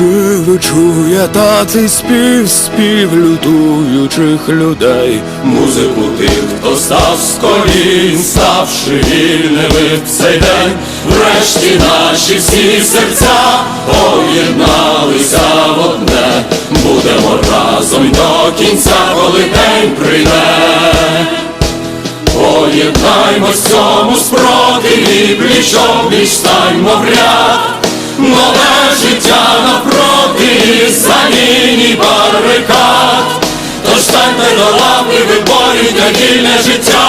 Чи ви чуєте цей спів, спів лютуючих людей? Музику тих, хто став з колін, ставши вільними в цей день, врешті наші всі серця поєдналися в одне, будемо разом до кінця, коли день прийде. Поєднаймось цьому спротиві, пліч опліч станьмо в ряд, нове життя навпроти, за ліній барикад, тож станьте до лави, виборюйте вільне життя.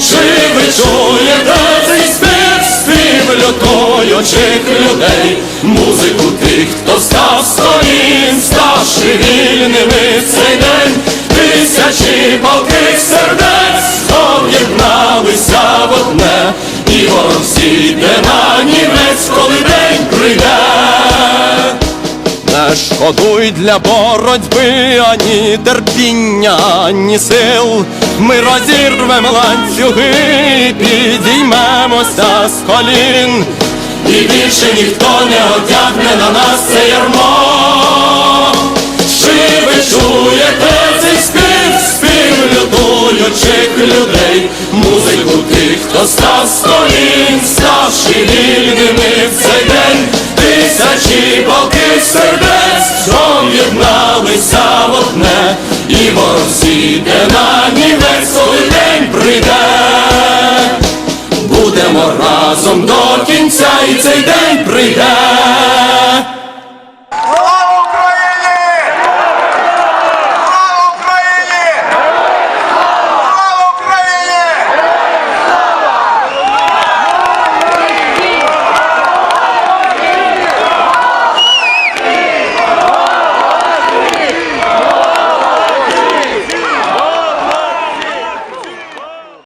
Чи ви чуєте цей спів, спів лютуючих людей, музику тих, хто став з колін, ставши вільними в цей день, тисячі палких сердець об'єдналися в одне, і ворог зійде на німець, коли день прийде. Не шкодуй для боротьби ані терпіння, ані сил. Ми розірвемо ланцюги, підіймемося з колін. І більше ніхто не одягне на нас це ярмо. Чи ви чуєте цей спів, спів лютуючих людей, музику хто став з колін, ставши вільними в цей день, тисячі полки сердець об'єдналися в одне, і ворог зійде на нівець, коли день прийде. Будемо разом до